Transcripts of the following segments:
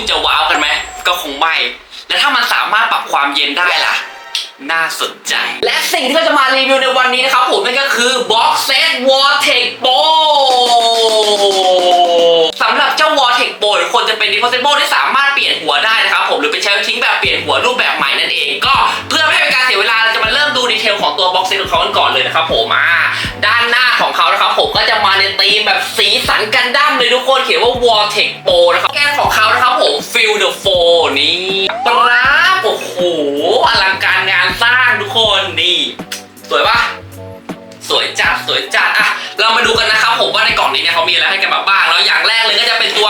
คุณจะว้าวกันไหมก็คงไม่ และถ้ามันสามารถปรับความเย็นได้ล่ะ น่าสนใจ และสิ่งที่เราจะมารีวิวในวันนี้นะครับผมนั่นก็คือ Box Set Vortex Pro สำหรับเจ้า Vortex Pro ทุกคนจะเป็น disposable ที่สามารถเปลี่ยนหัวได้นะครับผมหรือเป็นใช้ทิ้งแบบเปลี่ยนหัวรูปแบบใหม่นั่นเอง ก็เพื่อไม่ให้เป็นการเสียเวลาเราจะมาเริ่มดูดีเทลของตัว Box Set ของเขากันก่อนเลยนะครับผมอ่าด้านหน้า ก็จะมาในธีมแบบสีสันกันดั้มเลยทุกคนเขียนว่า Vortex Pro นะครับ แกนของเขานะครับผม Feel the Flow นี่ปราบโอ้โหอลังการงานสร้างทุกคนนี่สวยปะสวยจัดสวยจัดอะเรามาดูกันนะครับผมว่าในกล่องนี้เนี่ยเขามีอะไรให้กันบ้างแล้วอย่างแรกเลยก็จะเป็นตัว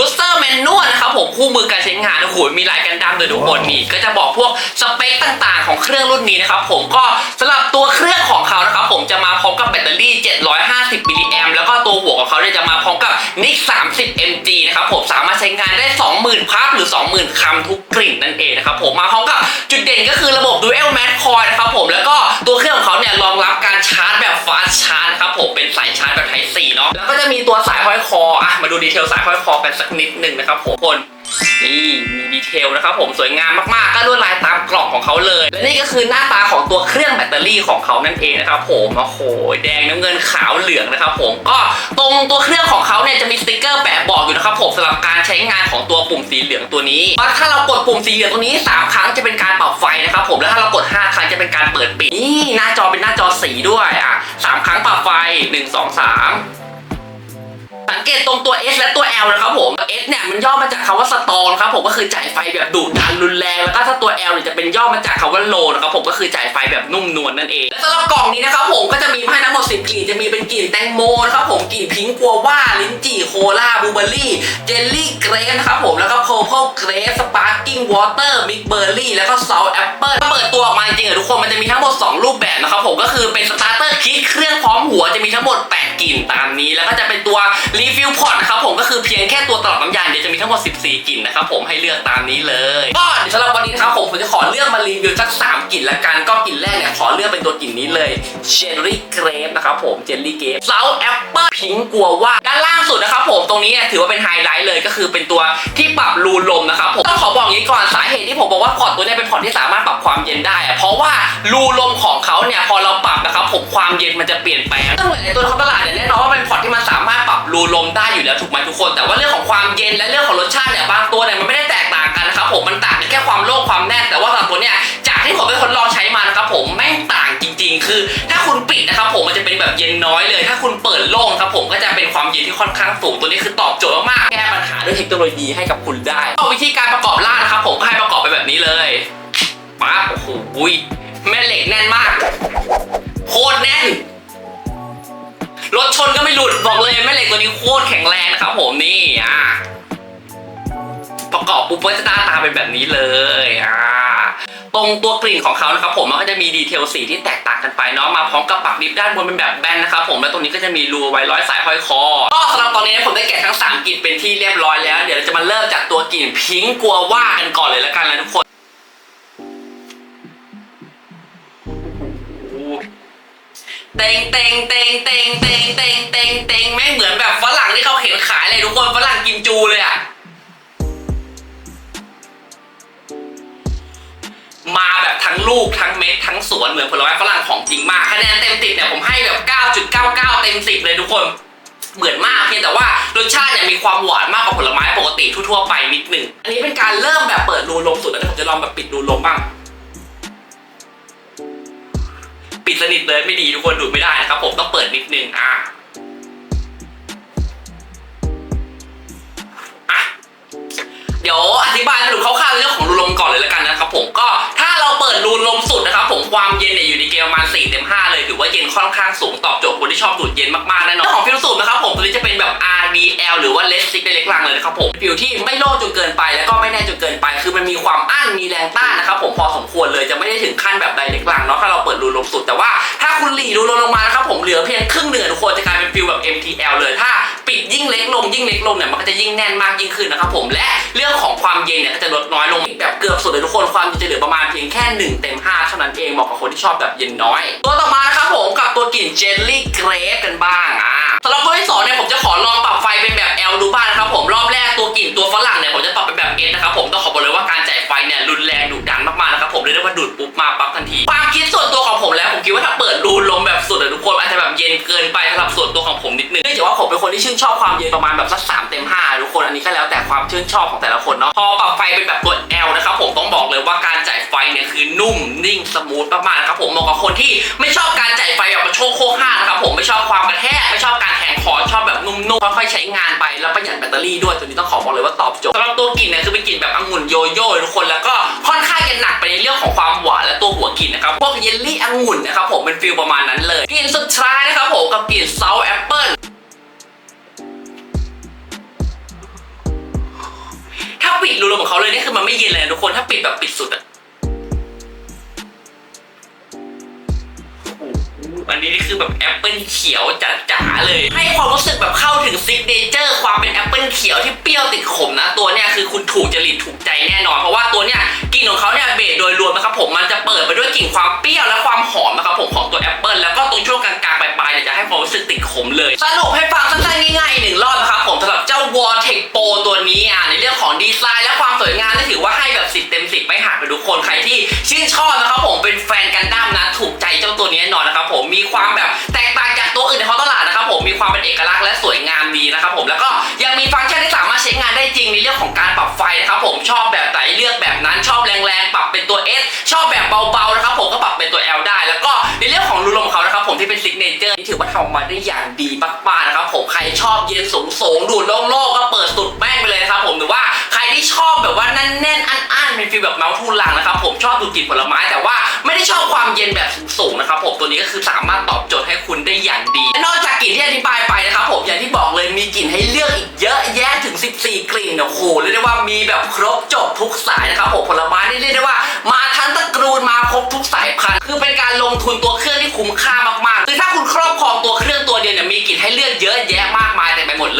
user manual นะครับผมคู่มือการใช้งานโอ้โหมีลายกันดั้มเลยทุกคนนี่ก็จะบอกพวกสเปคต่างๆ ของเครื่องรุ่นนี้นะครับผมก็สำหรับตัวเครื่องของเขานะครับผมจะมาพร้อมกับแบตเตอรี่ 750มิลลิแอม ตัวหัวของเขาเนี่ยจะมาพร้อมกับ NIC 30 mg นะครับผมสามารถใช้งานได้ 20,000ภาพหรือ 20,000คำทุกกลิ่นนั่นเองนะครับผมมาพร้อมกับจุดเด่นก็คือระบบ dual Mat coil นะครับผมแล้วก็ตัวเครื่องของเขาเนี่ยรองรับการชาร์จแบบ fast charge นะครับผมเป็นสายชาร์จแบบ Type C เนาะแล้วก็จะมีตัวสายห้อยคออะมาดูดีเทลสายห้อยคอกันสักนิดหนึ่งนะครับผมคน นี่มีดีเทลนะครับผมสวยงามมากๆ ก็ลวดลายตามกล่องของเขาเลย และนี่ก็คือหน้าตาของตัวเครื่องแบตเตอรี่ของเขานั่นเองนะครับผมโอ้โหแดงน้ำเงินขาวเหลืองนะครับผมก็ตรงตัวเครื่องของเขาเนี่ยจะมีสติกเกอร์แปะบอกอยู่นะครับผมสำหรับการใช้งานของตัวปุ่มสีเหลืองตัวนี้ว่าถ้าเรากดปุ่มสีเหลืองตัวนี้ 3 ครั้งจะเป็นการปรับไฟนะครับผมแล้วถ้าเรากด 5 ครั้งจะเป็นการเปิดปิดนี่หน้าจอเป็นหน้าจอสีด้วยอะสามครั้งปรับไฟ 1 2 3สั งเกตตรงตัว S และตัว L นะครับผม S เนี่ยมันย่อมาจากคำว่าสตอร์นะครับผมก็คือจ่ายไฟแบบดุดันรุนแรงแล้วก็ถ้าตัว L เนี่ยจะเป็นย่อมาจากคำว่าโลนะครับผมก็คือจ่ายไฟแบบนุ่มนวลนั่นเองและสำหรับกล่องนี้นะครับผมก็จะมีให้ทั้งหมด10กลิ่นจะมีเป็นกลิ่นแตงโมนะครับผมกลิ่นพิงกัวว่าลิ้นจี่โคลาบลูเบอร์รี่เจลลี่เกรฟนะครับผมแล้วก็โพเพิลเกรฟสปาร์กิ้งวอเตอร์มิกเบอร์รี่แล้วก็ซอลแอปเปิลถ้าเปิดตัวออกมาจริงๆอะทุกคนมันจะมีทั้งหมด 2 รูปแบบนะครับผมก็คือเป็นสตาร์เตอร์คิดเครื่องพร้อมหัวจะมีทั้งหมด 8กลิ่นตามนี้ แล้วก็จะเป็นตัวรีฟิลพอตครับผมก็คือเพียงแค่ตัวตลับน้ำยาเดียวจะมีทั้งหมด 14 กลิ่นนะครับผมให้เลือกตามนี้เลยก็เดี๋ยวสำหรับวันนี้นะครับผมผมจะขอเลือกมารีวิวสัก 3 กลิ่นละกันก็กลิ่นแรกเนี่ยขอเลือกเป็นตัวกลิ่นนี้เลยเชอร์รี่เกรฟนะครับผมเจลลี่เกรฟซาแอปเปิลพิงกัวว่าด้านล่างสุดนะครับผมตรงนี้เนี่ยถือว่าเป็นไฮไลท์เลยก็คือเป็นตัวที่ปรับรูลมนะครับผมต้องขอบอกอย่างนี้ก่อนสาเหตุที่ผมบอกว่าพอร์ตตัวเนี้เป็นพอร์ตที่สามารถปรับความเย็นได้ เพราะว่ารูลมของเขาเนี่ยพอเราปรับนะครับผมความเย็นมันจะเปลี่ยนแปลงซึ่งเหมือนในตัวท้องตลาดเนี่ยแน่นอนามารถปรับรูลมได้อยู่แล้วถูกไหมทุกคน แต่ว่าเรื่องของความเย็นและเรื่องของรสชาติเนี่ยบางตัวเนี่ยมันไม่ได้แตกต่างกันนะครับผมมันต่างกันแค่ความโล่งความแน่นแต่ว่าสำหรับตัวเนี่ยจากที่ผมไปทดลองใช้มานะครับผมแม่งต่างจริง ๆ คือ ถ้าคุณปิดนะครับผมมันจะเป็นแบบเย็นน้อยเลย ถ้าคุณเปิดโล่งครับผมก็จะเป็นความเย็นที่ค่อนข้างสูงตัวนี้คือตอบโจทย์มากๆแก้ปัญหาด้วยเทคโนโลยีให้กับคุณได้ก็วิธีการประกอบร่านะครับผมก็ให้ประกอบไปแบบนี้เลยปั๊บโอ้โหบุยแม่เหล็กแน่นมาก ตัวนี้โคตรแข็งแรงนะครับผมนี่อะประกอบปุ๊บก็จะหน้าตาเป็นแบบนี้เลยอ่าตรงตัวกลิ่นของเขานะครับผมมันก็จะมีดีเทลสีที่แตกต่างกันไปเนาะมาพร้อมกับปักลิปด้านบนเป็นแบบแบนนะครับผมแล้วตรงนี้ก็จะมีรูไว้ร้อยสายห้อยคอก็สำหรับตอนนี้ผมได้แกะทั้งสามกลิ่นเป็นที่เรียบร้อยแล้ว เดี๋ยวเราจะมาเริ่มจากตัวกลิ่นพิงกัวว่ากันก่อนเลยแล้วกันนะทุกคน เต็งเต็งเต็งเต็งเต็งเต็งเต็งเต็งไม่งเหมือนแบบฝรั่งที่เขาเห็นขายเลยทุกคนฝรั่งกิมจูเลยอะมาแบบทั้งลูกทั้งเม็ดทั้งสวนเหมือนผลไม้ฝรั่งของจริงมากคะแนนเต็มติดเนี่ยผมให้แบบ 9.99 เต็ม 10 เลยทุกคน เหมือนมากเพียงแต่ว่ารสชาติเนี่ยมีความหวานมากกว่าผลไม้ปกติทั่วๆไปนิดหนึ่งอันนี้เป็นการเริ่มแบบเปิดรูลมสุดแล้วเดี๋ยวผมจะลองแบบปิดรูลมบ้าง ปิดสนิทเลยไม่ดีทุกคนดูดไม่ได้นะครับผมต้องเปิดนิดนึงอะอะเดี๋ยวอธิบายสรุปคร่าวๆเรื่องของรูลมก่อนเลยแล้วกันนะครับผมก็ ราเปิดรูลมสุดนะครับผมความเย็นเนี่ยอยู่ในเกณฑ์ประมาณ4เต็ม5เลยถือว่าเย็นค่อนข้างสูงตอบโจทย์คนที่ชอบดูดเย็นมากๆแน่นอนเรื่องของฟิลสูบนะครับผมตัวนี้จะเป็นแบบ RDL หรือว่า Less Stick Direct ลังเลยนะครับผมฟิลที่ไม่โล่จนเกินไปแล้วก็ไม่แน่นจนเกินไป คือมันมีความอั้นมีแรงต้านนะครับผมพอสมควรเลยจะไม่ได้ถึงขั้นแบบไดเรกลังเนาะถ้าเราเปิดรูลมสุดแต่ว่าถ้าคุณหลีรูลมลงมานะครับผมเหลือเพียงครึ่งหนึ่งทุกคนจะกลายเป็นฟิลแบบ MTL เลยถ้า ปิดยิ่งเล็กลงยิ่งเล็กลงเนี่ยมันก็จะยิ่งแน่นมากยิ่งขึ้นนะครับผมและเรื่องของความเย็นเนี่ยก็จะลดน้อยลงแบบเกือบสุดเลยทุกคนความเย็นจะเหลือประมาณเพียงแค่1เต็ม5เท่านั้นเองเหมาะกับคนที่ชอบแบบเย็นน้อย ตัวต่อมานะครับผมกับตัวกลิ่นเจลลี่เกรฟกันบ้างอะสำหรับข้อที่2เนี่ยผมจะขอลองปรับไฟเป็นแบบ L ดูบ้างนะครับผมรอบแรกตัวกลิ่นตัวฝรั่งเนี่ยผมจะปรับเป็นแบบ S นะครับผมต้องขอบอกเลยว่าการจ่ายไฟเนี่ยรุนแรงดุดันมากๆนะครับผมเรียกได้ว่าดุดปุ๊บมาปั๊บทันทีความคิดส่วนตัว ตัวของผมนิดนึงเนื่องจากว่าผมเป็นคนที่ชื่นชอบความเย็นประมาณแบบสักสามเต็มห้าทุกคนอันนี้ก็แล้วแต่ความชื่นชอบของแต่ละคนเนาะพอปรับไฟเป็นแบบตัว L นะครับผมต้องบอกเลยว่าการจ่ายไฟเนี่ยคือนุ่มนิ่งสมูทมากๆนะครับผมเหมาะกับคนที่ไม่ชอบการจ่ายไฟแบบมาโชกโคกห้านะครับผมไม่ชอบความกระแทกไม่ชอบการแข็งคอชอบแบบนุ่มๆค่อยๆใช้งานไปแล้วป อรี่ด้วยตัวนี้ต้องขอบอกเลยว่าตอบโจทย์สำหรับตัวกลิ่นเนี่ยคือเป็นกลิ่นแบบองุ่นโยโย่ทุกคนแล้วก็ค่อนข้างจะหนักไปในเรื่องของความหวานและตัวหัวกลิ่นนะครับพวกเยลลี่องุ่นนะครับผมเป็นฟิลประมาณนั้นเลยกลิ่นสุดท้ายนะครับผมกับกลิ่นซาวแอปเปิลถ้าปิดรูลมของเขาเลยนี่คือมันไม่เย็นเลยทุกคนถ้าปิดแบบปิดสุดอะ อันนี้นี่คือแบบแอปเปิลเขียวจ๋าๆเลย ให้ความรู้สึกแบบเข้าถึงซิกเนเจอร์ความเป็นแอปเปิลเขียวที่เปรี้ยวติดขมนะ ตัวเนี้ยคือคุณถูกจริตถูกใจแน่นอน เพราะว่าตัวเนี้ยกลิ่นของเขาเนี่ยเบสโดยรวมนะครับผมมันจะเปิดไปด้วยกลิ่นความเปรี้ยวและความหอมนะครับผมของตัวแอปเปิลแล้วก็ตรงช่วงกลางๆปลายๆเนี่ยจะให้ความรู้สึกติดขมเลยสรุปให้ฟังสั้นๆง่ายๆหนึ่งรอบนะครับผมสำหรับเจ้า w a r t e c Pro ตัวนี้อะในเรื่องของดีไซน์และความสวยงามนี่ถือว่าให้แบบสิบเต็มสิบไม่หักเลยทุ กคนใครที่ชื่นชอบนะครับผมเป็นแฟนกันดั้มนะถูกใจเจ้าตัวนี้แน่นอนนะครับผมมีความแบบแตกต่างจากตัวอื่นในท้องตลาดนะครับผมมีความเป็นเอกลักษณ์และสวยงามดีนะครับผมแล้วก็ยังมีฟังก์ชันที่สามารถใช้งานได้จริงในเรื่องของการปรับไฟนะครับผมชอบแบบไหนเลือกแบบนั้นชอบแรงๆปรับเป็นตัว S ชอบแบบเบาๆนะครับผมก็ปรับเป็นตัว L ได้ แล้วก็ในเรื่องของรูลมของเขานะครับผมที่เป็นซิกเนเจอร์ที่ถือว่าทำมาได้อย่างดีมากๆนะครับผมใครชอบเย็นสูงๆดูดโล่งๆก็เปิดสุดแม่งไปเลยนะครับผมหรือว่าใครที่ ลแบบเมาส์ทูลังนะครับผมชอบดูดกลิ่นผลไม้แต่ว่าไม่ได้ชอบความเย็นแบบสูงๆนะครับผมตัวนี้ก็คือสามารถตอบโจทย์ให้คุณได้อย่างดีและนอกจากกลิ่นที่อธิบายไปนะครับผมอย่างที่บอกเลยมีกลิ่นให้เลือกอีกเยอะแยะถึง 14 กลิ่นโอ้โหเรียกได้ว่ามีแบบครบจบทุกสายนะครับผมผลไม้นี่เรียกได้ว่ามาทั้งตระกูลมาครบทุกสายพันธุ์คือเป็นการลงทุนตัวเครื่องที่คุ้มค่ามากๆคือถ้าคุณครอบครองตัวเครื่องตัวเดียวเนี่ยมีกลิ่นให้เลือกเยอะแยะมากมายเต็มไปหมดเลย